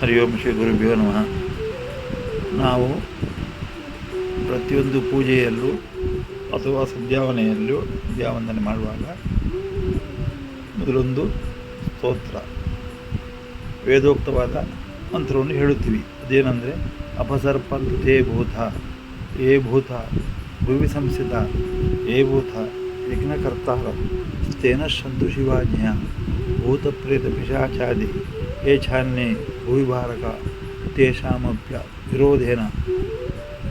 ಹರಿ ಓಂ ಶ್ರೀ ಗುರುಭ್ಯೋ ನಮಃ. ನಾವು ಪ್ರತಿಯೊಂದು ಪೂಜೆಯಲ್ಲೂ ಅಥವಾ ಸಂಧ್ಯಾವನೆಯಲ್ಲೂ ಸಂಧ್ಯಾವಂದನೆ ಮಾಡುವಾಗ ಮೊದಲೊಂದು ಸ್ತೋತ್ರ, ವೇದೋಕ್ತವಾದ ಮಂತ್ರವನ್ನು ಹೇಳುತ್ತೀವಿ. ಅದೇನೆಂದರೆ ಅಪಸರ್ಪಂತೇ ಭೂತ, ಏ ಭೂತ, ಭುವಿ ಸಂಸ್ಥಿತ ಏ ಭೂತ. ಯಜ್ಞಕರ್ತಾರ, ತೇನ ಸಂತು ಭೂತಪ್ರೇತ ಪಿಶಾಚಾದಿ ಯೇ ಛಾನ್ಯೆ ಭೂವಿಭಾರಕ, ತೇಷಾಮಭ್ಯ ವಿರೋಧೇನ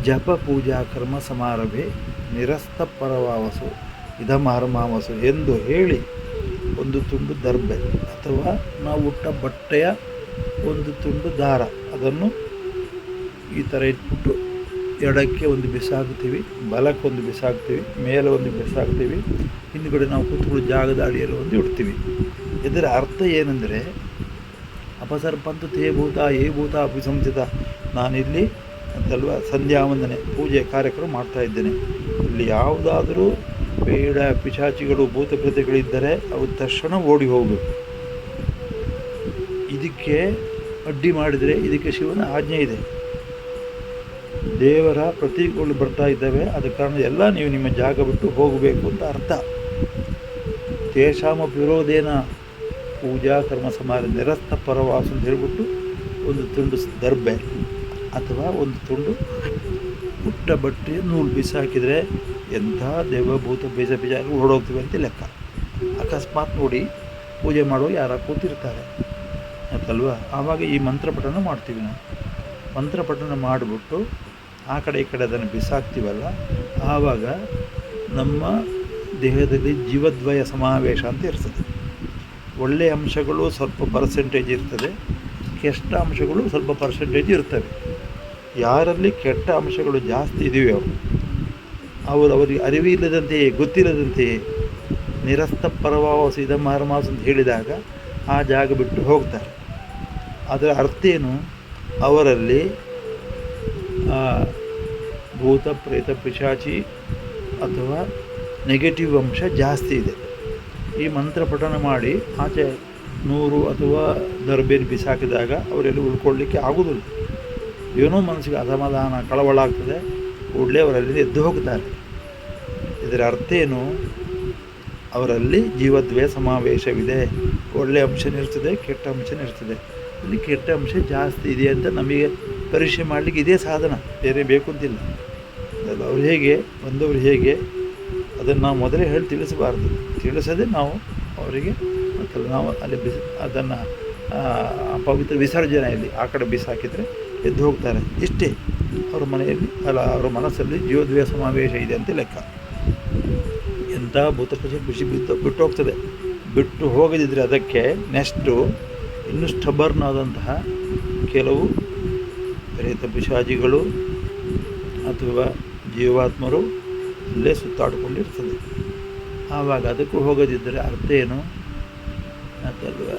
ಜಪ ಪೂಜಾ ಕರ್ಮ ಸಮಾರಭೆ ನಿರಸ್ತ ಪರವಾವಸು ಇದಮಹರ್ಮಾವಸು ಎಂದು ಹೇಳಿ ಒಂದು ತುಂಡು ದರ್ಬೆ ಅಥವಾ ನಾವು ಉಟ್ಟ ಬಟ್ಟೆಯ ಒಂದು ತುಂಡು ದಾರ, ಅದನ್ನು ಈ ಥರ ಇಟ್ಬಿಟ್ಟು ಎಡಕ್ಕೆ ಒಂದು ಬಿಸಾಕ್ತೀವಿ ಬಲಕ್ಕೆ ಒಂದು ಬಿಸಾಕ್ತೀವಿ ಮೇಲೆ ಒಂದು ಬಿಸಾಕ್ತೀವಿ ಹಿಂದುಗಡೆ ನಾವು ಕೂತ್ಕೊಳ್ಳೋ ಜಾಗದ ಅಡಿಯಲ್ಲಿ ಒಂದು ಇಡ್ತೀವಿ. ಇದರ ಅರ್ಥ ಏನೆಂದರೆ, ಅಪಸರ್ಪಂತು ತೇ ಭೂತ ಏ ಭೂತ ಅಭಿಸಂಸಿತ ನಾನಿಲ್ಲಿ ಅಂತಲ್ವ ಸಂಧ್ಯಾ ವಂದನೆ, ಪೂಜೆ ಕಾರ್ಯಕ್ರಮ ಮಾಡ್ತಾ ಇದ್ದೇನೆ. ಇಲ್ಲಿ ಯಾವುದಾದರೂ ಬೇಡ ಪಿಶಾಚಿಗಳು ಭೂತ ಪ್ರತಿಗಳಿದ್ದರೆ ಅವು ತಕ್ಷಣ ಓಡಿ ಹೋಗಬೇಕು. ಇದಕ್ಕೆ ಅಡ್ಡಿ ಮಾಡಿದರೆ ಇದಕ್ಕೆ ಶಿವನ ಆಜ್ಞೆ ಇದೆ. ದೇವರ ಪ್ರತೀಕಗಳು ಬರ್ತಾ ಇದ್ದಾವೆ. ಅದ ಕಾರಣ ಎಲ್ಲ ನೀವು ನಿಮ್ಮ ಜಾಗ ಬಿಟ್ಟು ಹೋಗಬೇಕು ಅಂತ ಅರ್ಥ. ತೇಷಾಮ ವಿರೋಧೇನ ಪೂಜಾ ಕರ್ಮ ಸಮಾರ ನಿರಸ್ತ ಪರವಾಸ ಅಂತ ಹೇಳ್ಬಿಟ್ಟು ಒಂದು ತುಂಡು ದರ್ಬೆ ಅಥವಾ ಒಂದು ತುಂಡು ಪುಟ್ಟ ಬಟ್ಟೆ ನೂಲು ಬಿಸಾಕಿದರೆ ಎಂಥ ದೇವಭೂತ ಬೀಜ ಬೀಜ ಓಡೋಗ್ತೀವಿ ಅಂತ ಲೆಕ್ಕ. ಅಕಸ್ಮಾತ್ ನೋಡಿ ಪೂಜೆ ಮಾಡೋ ಯಾರ ಕೂತಿರ್ತಾರೆ. ಆಯ್ತಲ್ವಾ ಆವಾಗ ಈ ಮಂತ್ರ ಪಠಣ ಮಾಡ್ತೀವಿ ನಾವು. ಮಂತ್ರ ಪಠಣ ಮಾಡಿಬಿಟ್ಟು ಆ ಕಡೆ ಈ ಕಡೆ ಅದನ್ನು ಬಿಸಾಕ್ತೀವಲ್ಲ, ಆವಾಗ ನಮ್ಮ ದೇಹದಲ್ಲಿ ಜೀವದ್ವಯ ಸಮಾವೇಶ ಅಂತ ಇರ್ತದೆ. ಒಳ್ಳೆಯ ಅಂಶಗಳು ಸ್ವಲ್ಪ ಪರ್ಸೆಂಟೇಜ್ ಇರ್ತದೆ, ಕೆಟ್ಟ ಅಂಶಗಳು ಸ್ವಲ್ಪ ಪರ್ಸೆಂಟೇಜ್ ಇರ್ತವೆ. ಯಾರಲ್ಲಿ ಕೆಟ್ಟ ಅಂಶಗಳು ಜಾಸ್ತಿ ಇದೆಯೋ ಅವರು ಅವರಿಗೆ ಅರಿವಿಲ್ಲದಂತೆಯೇ, ಗೊತ್ತಿಲ್ಲದಂತೆಯೇ ನಿರಸ್ತ ಪರವಾಸ ಇದ ಮಾರಮಾಸ ಅಂತ ಹೇಳಿದಾಗ ಆ ಜಾಗ ಬಿಟ್ಟು ಹೋಗ್ತಾರೆ. ಅದರ ಅರ್ಥ ಏನು? ಅವರಲ್ಲಿ ಭೂತ, ಪ್ರೇತ, ಪಿಶಾಚಿ ಅಥವಾ ನೆಗೆಟಿವ್ ಅಂಶ ಜಾಸ್ತಿ ಇದೆ. ಈ ಮಂತ್ರ ಪಠಣ ಮಾಡಿ ಆಚೆ ನೂರು ಅಥವಾ ದರ್ಬೇನ್ ಬಿಸಾಕಿದಾಗ ಅವರೆಲ್ಲ ಉಳ್ಕೊಳ್ಳಿಕ್ಕೆ ಆಗೋದಿಲ್ಲ. ಏನೋ ಮನಸ್ಸಿಗೆ ಅಸಮಾಧಾನ, ಕಳವಳ ಆಗ್ತದೆ. ಕೂಡಲೇ ಅವರಲ್ಲಿ ಎದ್ದು ಹೋಗ್ತಾರೆ. ಇದರ ಅರ್ಥ ಏನು? ಅವರಲ್ಲಿ ಜೀವದ್ವೇ ಸಮಾವೇಶವಿದೆ. ಒಳ್ಳೆಯ ಅಂಶನಿರ್ತದೆ ಕೆಟ್ಟ ಅಂಶನಿರ್ತದೆ ಇಲ್ಲಿ ಕೆಟ್ಟ ಅಂಶ ಜಾಸ್ತಿ ಇದೆ ಅಂತ ನಮಗೆ ಪರೀಕ್ಷೆ ಮಾಡಲಿಕ್ಕೆ ಇದೇ ಸಾಧನ. ಬೇರೆ ಬೇಕು ಅಂತಿಲ್ಲ. ಅಲ್ಲ, ಅವ್ರು ಹೇಗೆ, ಬಂದವರು ಹೇಗೆ, ಅದನ್ನು ನಾವು ಮೊದಲೇ ಹೇಳಿ ತಿಳಿಸಬಾರ್ದು. ತಿಳಿಸದೆ ನಾವು ಅವರಿಗೆ ಮತ್ತು ನಾವು ಅಲ್ಲಿ ಬಿಸಿ, ಅದನ್ನು ಪವಿತ್ರ ವಿಸರ್ಜನೆಯಲ್ಲಿ ಆ ಕಡೆ ಬಿಸಾಕಿದರೆ ಎದ್ದು ಹೋಗ್ತಾರೆ. ಇಷ್ಟೇ ಅವ್ರ ಮನೆಯಲ್ಲಿ, ಅಲ್ಲ, ಅವರ ಮನಸ್ಸಲ್ಲಿ ಜೀವದ್ವಯ ಸಮಾವೇಶ ಇದೆ ಅಂತ ಲೆಕ್ಕ. ಎಂಥ ಭೂತಕೃಷಿ ಖುಷಿ ಬಿದ್ದು, ಬಿಟ್ಟು ಹೋಗ್ತದೆ. ಬಿಟ್ಟು ಹೋಗದಿದ್ದರೆ ಅದಕ್ಕೆ ನೆಕ್ಸ್ಟು ಇನ್ನೂ ಸ್ಟಬರ್ನ್ ಆದಂತಹ ಕೆಲವು ಪ್ರೇತ ಪಿಶಾಜಿಗಳು ಅಥವಾ ಜೀವಾತ್ಮರು ಇಲ್ಲೇ ಸುತ್ತಾಡಿಕೊಂಡಿರ್ತದೆ. ಆವಾಗ ಅದಕ್ಕೂ ಹೋಗದಿದ್ದರೆ ಅರ್ಥ ಏನು? ಅಂತಲ್ವ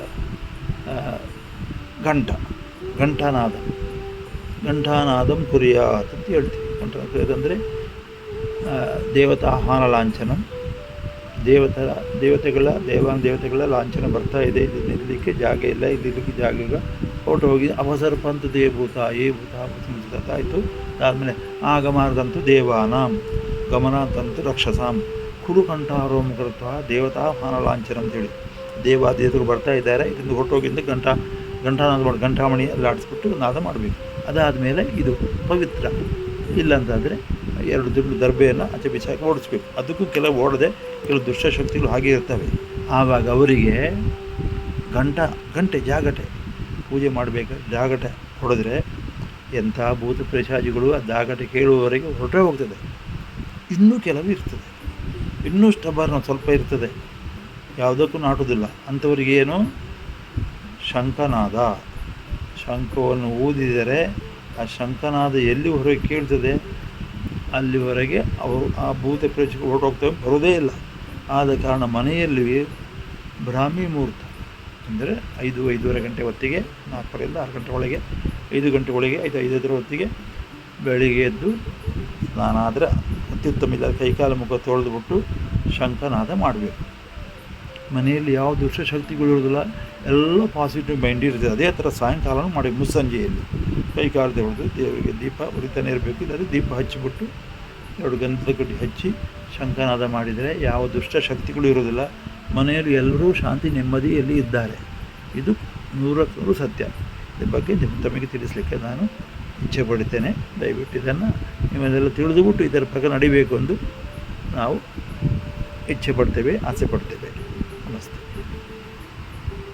ಘಂಟ, ಘಂಟಾನಾದ. ಘಂಟಾನಾದಂ ಕುರಿಯಾತ್ ಅಂತ ಹೇಳ್ತೀವಿ. ಘಂಟಾನಾದ ಯಾಕಂದರೆ ದೇವತಾ ಆಹ್ವಾನ ಲಾಂಛನ. ದೇವತರ ದೇವತೆಗಳ ದೇವಾನ ದೇವತೆಗಳ ಲಾಂಛನ ಬರ್ತಾ ಇದೆ. ಇಲ್ಲಿ ನಿಲ್ಲಲಿಕ್ಕೆ ಜಾಗ ಇಲ್ಲ. ಇಲ್ಲಿ ನಿಲ್ಲಲಿಕ್ಕೆ ಜಾಗ ಇಲ್ಲ. ಹೊರಟು ಹೋಗಿ ಅವಸರ್ಪಂತ ದೇವಭೂತ, ಏ ಭೂತ ಆಯಿತು ಆದಮೇಲೆ ದೇವಾನಾಂ ಗಮನಾಂತಂತು ರಕ್ಷಸಾಂ. ಕುರುಕಂಠಾರೋಮ ಕೃತ್ವ ದೇವತಾ ಲಾಂಛನ ಅಂತೇಳಿ. ದೇವಾದೇವರು ಬರ್ತಾ ಇದ್ದಾರೆ. ಇದರಿಂದ ಹೊರಟೋಗಿಂದ ಗಂಟ ಗಂಟಾನಾದ ಮಾಡಿ ಗಂಟಾಮಣಿ ಎಲ್ಲ ಆಡಿಸ್ಬಿಟ್ಟು ನಾದ ಮಾಡಬೇಕು. ಅದಾದಮೇಲೆ ಇದು ಪವಿತ್ರ. ಇಲ್ಲ ಅಂತಂದರೆ ಎರಡು ದುಡ್ಡು ದರ್ಬೆಯನ್ನು ಆಚೆ ಬಿಸಾಕಿ ಓಡಿಸ್ಬೇಕು. ಅದಕ್ಕೂ ಕೆಲವು ಓಡದೆ ಕೆಲವು ದುಷ್ಟಶಕ್ತಿಗಳು ಹಾಗೆ ಇರ್ತವೆ. ಆವಾಗ ಅವರಿಗೆ ಗಂಟ ಗಂಟೆ ಜಾಗಟೆ. ಪೂಜೆ ಮಾಡಬೇಕು ಜಾಗಟೆ ಹೊಡೆದ್ರೆ ಎಂಥ ಭೂತ ಪ್ರಸಾಜಿಗಳು ಆ ಜಾಗಟೆ ಕೇಳುವವರೆಗೆ ಹೊರಟೇ ಹೋಗ್ತದೆ. ಇನ್ನೂ ಕೆಲವು ಇರ್ತದೆ. ಇನ್ನೂ ಸ್ಟಬರ್ನ ಸ್ವಲ್ಪ ಇರ್ತದೆ. ಯಾವುದಕ್ಕೂ ನಾಟೋದಿಲ್ಲ ಏನು? ಶಂಖನಾದ. ಶಂಖವನ್ನು ಊದಿದರೆ ಆ ಶಂಕನಾದ ಎಲ್ಲಿ ಹೊರಗೆ ಕೇಳ್ತದೆ? ಅಲ್ಲಿವರೆಗೆ ಅವರು ಆ ಭೂತ ಪ್ರದೇಶಕ್ಕೆ ಹೊರಟೋಗ್ತವೆ ಬರೋದೇ ಇಲ್ಲ. ಆದ ಕಾರಣ ಮನೆಯಲ್ಲಿ ಬ್ರಾಹ್ಮಿ ಮುಹೂರ್ತ. ಅಂದರೆ ಐದು, ಐದೂವರೆ ಗಂಟೆ ಹೊತ್ತಿಗೆ, ನಾಲ್ಕರಿಂದ ಆರು ಗಂಟೆ ಒಳಗೆ, ಐದು ಗಂಟೆ ಒಳಗೆ, ಐದು ಐದರ ಹೊತ್ತಿಗೆ ಬೆಳಿಗ್ಗೆ ಎದ್ದು ಸ್ನಾನ ಆದರೆ ಅತ್ಯುತ್ತಮ ಇಲ್ಲ ಕೈಕಾಲು ಮುಖ ತೊಳೆದುಬಿಟ್ಟು ಶಂಖನಾದ ಮಾಡಬೇಕು. ಮನೆಯಲ್ಲಿ ಯಾವ ದುಷ್ಟ ಶಕ್ತಿಗಳು ಇರೋದಿಲ್ಲ ಎಲ್ಲ ಪಾಸಿಟಿವ್ ಮೈಂಡ್ ಇರುತ್ತೆ. ಅದೇ ಥರ ಸಾಯಂಕಾಲನೂ ಮಾಡಿ ಮುಸ್ಸಂಜೆಯಲ್ಲಿ ಕೈ ಕಾಲು ತೊಳೆದು ದೇವರಿಗೆ ದೀಪ ಉರಿತಾನೆ ಇರಬೇಕು. ಇಲ್ಲಾಂದರೆ ದೀಪ ಹಚ್ಚಿಬಿಟ್ಟು ಎರಡು ಗಂಧದ ಕಡ್ಡಿ ಹಚ್ಚಿ ಶಂಖನಾದ ಮಾಡಿದರೆ ಯಾವ ದುಷ್ಟ ಶಕ್ತಿಗಳು ಇರೋದಿಲ್ಲ ಮನೆಯಲ್ಲಿ ಎಲ್ಲರೂ ಶಾಂತಿ, ನೆಮ್ಮದಿಯಲ್ಲಿ ಇದ್ದಾರೆ. ಇದು ನೂರಕ್ಕೆ ನೂರು ಸತ್ಯ. ಇದ್ರ ಬಗ್ಗೆ ನಿಮ್ಮ ತಮಗೆ ತಿಳಿಸಲಿಕ್ಕೆ ನಾನು ಇಚ್ಛೆ ಪಡಿತೇನೆ ದಯವಿಟ್ಟು ಇದನ್ನು ನಿಮ್ಮನ್ನೆಲ್ಲ ತಿಳಿದುಬಿಟ್ಟು ಇದರ ಪ್ರಕಾರ ನಡಿಬೇಕು ಎಂದು ನಾವು ಇಚ್ಛೆ ಪಡ್ತೇವೆ, ಆಸೆ ಪಡ್ತೇವೆ.